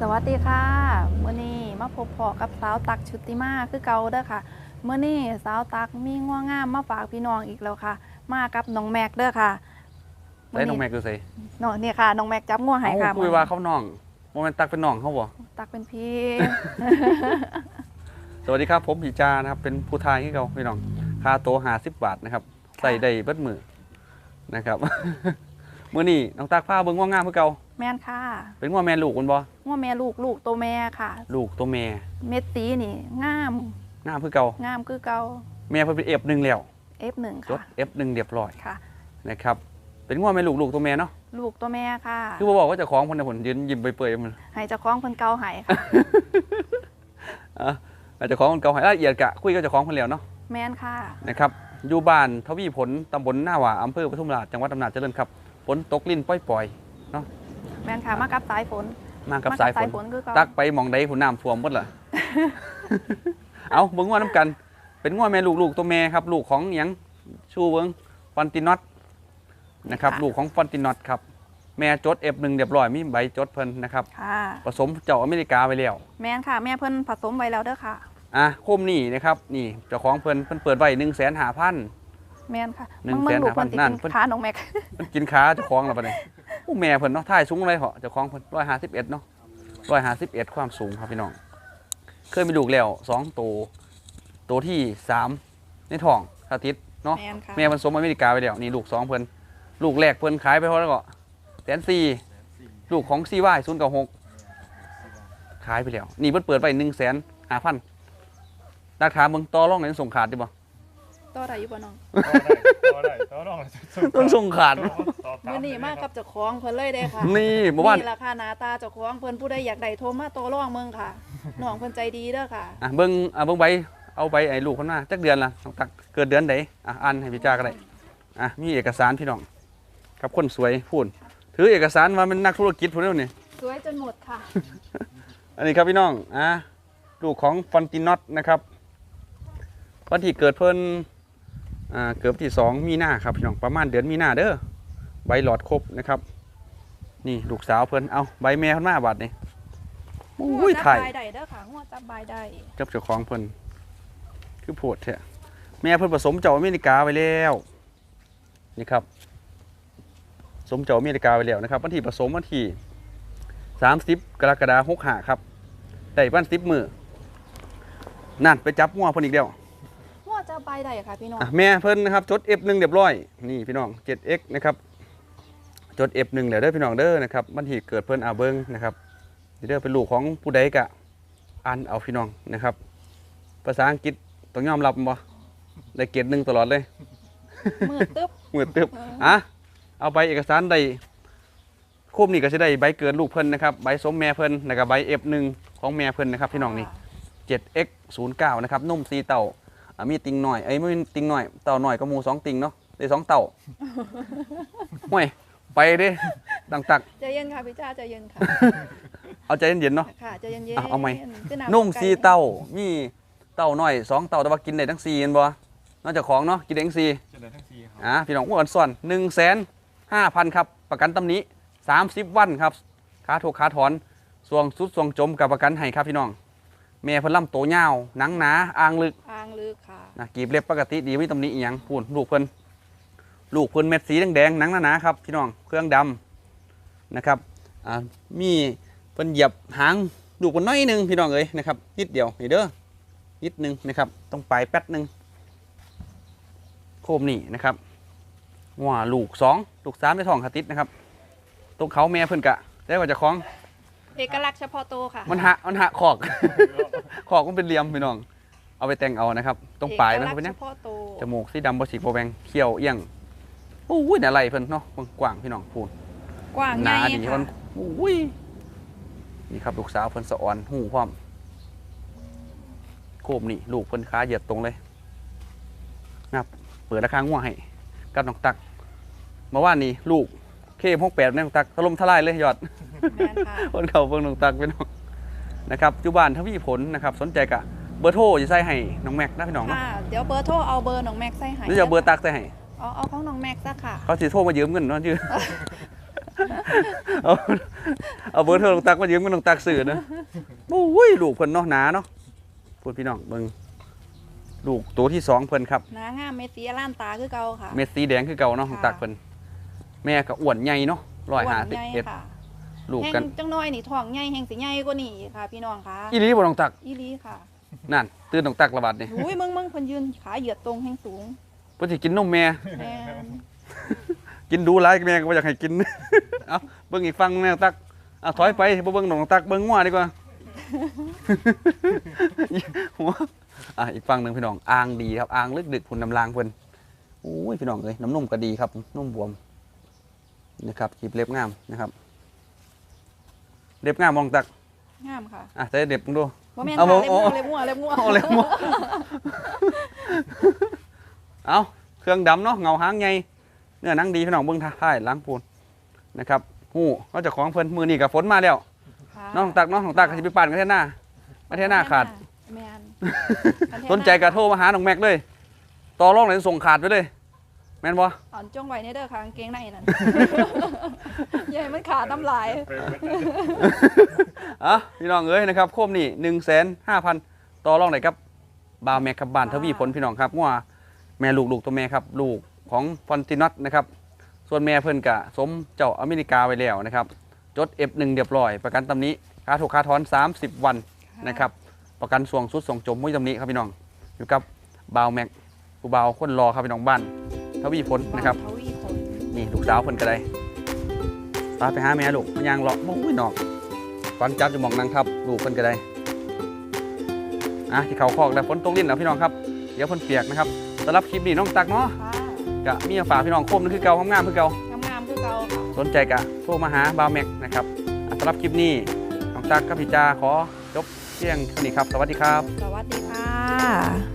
สวัสดีค่ะมื่อนี้มาพบพอกับสาวตักชุติมาคือเก่าเด้อค่ะเมื่อนี้สาวตักมีง่วงงามมาฝากพี่น้องอีกแล้วค่ะ มากับน้องแม็กเด้อค่ะได้น้องแม็กดูสิน้องเนี่ยค่ะน้องแม็กจับง่วงใหายค่ะเอ้าคุยว่าเขาน้องโมเมนตักเป็นน้องเขาบ่ตักเป็นพี่ สวัสดีครับผมผีจานะครับ เป็นผู้ทายให้เขาพี่น้องค่าโตหาสิบบาทนะครับ ใส่ได้เบิดมือนะครับมื้อนี้น้องตักผ้าเบิ่งว่างามเพื่อเก่า แม่นค่ะ เป็นว่าแม่ลูกมันบ่ง่วงแม่ลูกลูกตัวแม่ค่ะ ลูกตัวแม่ เม็ดสีนี่งาม งามเพื่อเก่า งามคือเก่า แม่เพิ่นเป็น F1 แล้ว F1 จดค่ะ F1 เรียบร้อยค่ะ นะครับ เป็นว่าแม่ลูกลูกตัวแม่เนาะ ลูกตัวแม่ค่ะ คือบ่บอกว่าเจะคล้าของเพิ่นน่ะผลยืนยิ้มไปเปื่อยๆมันให้เจ้าของเพิ่นเก่าใหายค่ะอะอาจจะของเก่าให้ละเอียดกะคุยกับเจ้าของเพิ่นแล้วเนาะ แม่นค่ะ นะครับอยู่บ้านทวีผลตำบลหน้าหว่าอำเภอปทุมราชจังหวัดอำนาจเจริญครับฝนตกลิ้นปล่อย แม่นค่ะมากับสายฝนๆมากับสายฝนคือเก่าตักไปหมองใดผุนน้ำท่วมหมดล่ะเอาเบิ้งว่าน้ำกัน เป็นง้อแม่ลูกลูกตัวแม่ครับ ลูกของหยังชูเบิ้งฟอนตินอตนะครับ ลูกของฟอนตินอตครับแม่จด F1 เรียบร้อยมีใบจดเพิ่นนะครับค่ะผสมเจ้าอเมริกาไปแล้วแม่นค่ะ แม่เพิ่นผสมไว้แล้วเด้อค่ะอะโคมนี่นะครับนี่เจ้าของเพิ่นเพิ่นเปิดไว้หนึ่งแสนหาพันแม่นค่ะหนึ่งมึแสนลูกเพิ่นห้าพันติดนั่นกินเพิ่นขาน้องแม็กมันกินขาเจ้าของแล้วปะเนี่ย อู้แม่เพิ่นเนาะท่ายสูงเลยเหรอเจ้าของเพิ่นร้อยห้าสิบเอ็ดเนาะร้อยห้าสิบเอ็ดความสูงครับพี่น้อง เคยมีลูกแล้วสองตัวตัวที่สามในท้องสาธิตเนาะแม่นค่ะ แม่เพิ่นสมอเมริกาไปแล้วนี่ลูกสองเพิ่นลูกแรกเพิ่นขายไปเท่าไหร่ก็แสนสี่ลูกของซีวายศูนย์กับหกขายไปแล้ว นี่เพิ่นเปิดไปหนึ่งแสนห้าพันราคาเมืองต่อรองไหนส่งขาดดิบ่ ต่อได้อยู่บ่น้องต่อได้ต่อได้ต่อรองต้องส่งขาดสอบถมื้อนี้มากับเจ้าของเพิ่นเลยเด้ค่ะนี่เมื่อวานราคาหน้าตาเจ้าของเพิ่นผู้ใดอยากได้โทรมาต่อรองเมืองค่ะน้องเพิ่นใจดีเด้อค่ะอะเบิ้งอะเบิ้งใบเอาใบไอ้ลูกคนมาจักเดือนละต้องตักเกิดเดือนไหนอะอ่านให้พี่จ้าก็ได้อะมีเอกสารพี่น้องครับคนสวยพูดถือเอกสารมาเป็นนักธุรกิจพูดแล้วนี่สวยจนหมดค่ะ อันนี้ครับพี่น้องอะลูกของฟอนตินอตนะครับวันที่เกิดเพิ่นอ่า เกิดวันที่สองมีนาครับพี่น้องประมาณเดือนมีนาเด้อใบหลอดครบนะครับ นี่ลูกสาวเพิ่นเอาใบแม่เพิ่นมาบาดนี่อุ้ยจับถ่ายใบได้เด้อค่ะงัวจับใบได้จับเจ้าของเพิ่นคือโพดแท้แม่เพิ่นผสมเจ้าอเมริกาไว้แล้วนี่ครับผสมเจ้าอเมริกาไว้แล้วนะครับวันที่ผสมวันที่30กรกฎาคม65ครับได้วัน10มื้อนั่นไปจับงัวเพิ่นอีกแล้วงัว จับใบได้ค่ะพี่น้อง อะแม่เพิ่นนะครับจด F1 เรียบร้อยนี่พี่น้อง 7x นะครับจด F1 แล้วเด้อพี่น้องเด้อนะครับวันที่เกิดเพิ่นอาเบิงนะครับเด้อเป็นลูกของผู้ใดกะอ่านเอาพี่น้องนะครับ ภาษาอังกฤษต้องยอมรับบ่ได้เกรดหนึ่งตลอดเลย มืดตึ๊บ มือตึบอะเอาใบเอกสารได้คูบนี่ก็จะได้ใบเกิดลูกเพิ่นนะครับใบสมแม่เพิ่นแล้วก็ใบ F1 ของแม่เพิ่นนะครับพี่น้องนี่ 7x 09 นะครับนุ่มซีเต่า อะมีติงหน่อยเอ้ยไม่มีติงหน่อยเต่าหน่อยก็หมูสองติงเนาะได้สองเต่าห่วยไปเด้ดังตัก ใจเย็นค่ะพี่จ้าใจเย็นค่ะ เอาใจเย็นๆเนาะ ค่ะใจเย็นอะเอาไหม ขึ้ำนุ่มไก่ซีเต่ามีเต่าหน่อยสองเต่าแต่ว่ากินได้ทั้งสี่เห็นบ่นอกจากของเนาะกินได้ทั้งสี่เฉลยทั้งสี่ครับอะพี่น้องอ้วนส่วนหนึ่งแสนห้าพันครับประกันตำหนี้สามสิบวันครับค่าถูกค่าถอนสวงสุดสวงจมกับประกันให้ครับพี่น้องแม่เพิ่นลำโตยาวหนังหนาอ่างลึกอ่างลึก ค่ะนะกีบเล็บปกติดีไม่ตำหนิอีหยังพูนลูกเพิ่นลูกเพิ่นเม็ดสีแดงๆหนังหนาๆครับพี่น้องเครื่องดำนะครับอ่ามีเพิ่นเหยียบหางลูกเพิ่นน้อยหนึงพี่น้องเอ้ยนะครับนิดเดียวนี่เด้อนิดหนึงนะครับต้องไปลายแป๊ดหนึงโคมนี่นะครับว่าลูกสองลูกสามในท้องขาติดนะครับตรงเขาแม่เพิ่นกะ ได้ว่าเจะคล้าของ เอกลักษณ์เฉพาะตัวค่ะ มันหะมันหะขอก ขอกมันเป็นเหลี่ยมพี่น้อง เอาไปแต่งเอานะครับตรงปลายมันเอกเป็นลัยักษงณ์เฉพาะตัวจมูกสีดำบสีโบแบงเขี้ยวเอี้ยงโอ้ยอะไรเพิ่นเนาะเบิ่งกว้างพี่น้องพูนกว้างหใหญ่นาดีค่ะเพิ่นโอ้ยนี่ครับลูกสาวเพิ่นสะอ่อนหูพร้อมโคมนี่ลูกเพิ่นขาเหยียดตรงเลยนะครับเปิดราคาง่วงให้กับน้องตักเมื่อวานนี้ลูกเคมหกแปดน้องตักถล่มทลายเลยยอดแม่นค่ะคนเขาเบิ่งน้องตักพี่น้องนะครับจุบานทวีผลนะครับ สนใจกะ เบอร์โทรจะใส่ให้น้องแม็กนะพี่น้องเนาะค่ะเดี๋ยวเบอร์โทรเอาเบอร์น้องแม็กใส่ให้หรือจะเอาเบอร์ตักใส่ให้เอาเอาของน้องแม็กซะค่ะ เขาสิโทรมายืมเงินเนาะชื่อเอาเอาเบอร์โทรน้องตักมายืมกับน้องตักสื่อนะโอ้ยลูกเพิ่นเนาะหนาเนาะพูดพี่น้องเบิ่งลูกตัวที่สองเพิ่นครับ หนางามเม็ดสีล้านตาคือเก่าค่ะ เม็ดสีแดงคือเก่าเนาะของตักเพิ่นแม่ก็อ้วนใหญ่เนาะร้อยหาสิบอ้วนใหญ่เอ็ดค่ะลูกแห้งกันจังน้อยนี่ท้องใหญ่แห้งสิใหญ่กว่านี่ค่ะ พี่น้องค่ะอีหลีบ่น้องตัก อีหลีค่ะ นั่น ตื่นน้องตักระบาดนี่อุ้ยมึงมึงเพิ่นยืนขาเหยียดตรงแห้งสูงเพิ่นสิกินนมแม่ แม่นกินดูหลายแม่ก็บ่อยากให้กิน เอาเบิ่งอีกฟังแม่ตักเอาถอยไปบ่เบิ่งน้องตักเบิ่งงัวดีกว่า หัวอะอีกฝั่งหนึ่งพี่น้องอ่างดีครับอ่างลึกดึกพุ่นน้ำลางเพิ่นโอ้ยพี่น้องเอ้ยน้ำนมก็ดีครับนุ่มบวมนะครับขีบเล็บงามนะครับ เล็บงามมองตักงามค่ะ อะใส่เล็บมึงดู บ่แม่นเอาค่ะบ่เล็บโอ้งัวเล็บงัวเอาเล็บมัวเอาเครื่องดำเนาะเงาหางใหญ่เนื้อหนังดีพี่น้องเบิ่งท่ายล้างปูนนะครับหู้เขาเจะของเพิ่นมือนี่กับฝนมาแล้วค่ะน้องตักน้องของตักก็สิไปปั่นกันเทศหน้าประเทศหน้าขาด แม่นสนใจกระโทรมาหาน้องแม็กเลย ต่อรองเลยส่งขาดไปเลย แม่นบ่ อ่อนจงไว้ในเด้อค่ะกางเกงในนั่น ใหญ่มันขาดน้ำลายไปเบิดอะพี่น้องเอ้ยนะครับโคมนี่หนึ่งแสนห้าพันต่อรองไหนครับบาวแม็กครับบ้านทวีผลพี่น้องครับว่าแม่ลูกลูกตัวแม่ครับ ลูกของฟอนตินัสนะครับ ส่วนแม่เพิ่นกะสมเจ้าอเมริกาไว้แล้วนะครับ จด F1 เรียบร้อย ประกันตำหนี้ค่าถูกค่าถอน 30 วันนะครับ ประกันส่วงสุดส่งจมมุ้ยตำหนี้ครับพี่น้อง อยู่กับบาวแม็กผู้บาวคนรอครับพี่น้องบ้านทวีผลนะครับทวีผลนี่ลูกสาวเพิ่นก็ได้ พาไปหาแม่ลูกมันยางเลาะโอ้ยนอกฟันจับจะมองนางทับลูกเพิ่นก็ได้อะที่เขาคอกแล้วฝนตกลิ้นแล้วพี่น้องครับเดี๋ยวเพิ่นเปียกนะครับสำหรับคลิปนี้น้องตักเนาะค่ะกะมีมาฝากพี่น้องคมนั่นคือเก่างามๆคือเก่างามๆคือเก่าค่ะสนใจกะโทรมาหาบาวแม็กนะครับอะสำหรับคลิปนี้น้องตักกับพี่จาขอจบเที่ยงเท่านี้ครับ สวัสดีครับ สวัสดีค่ะ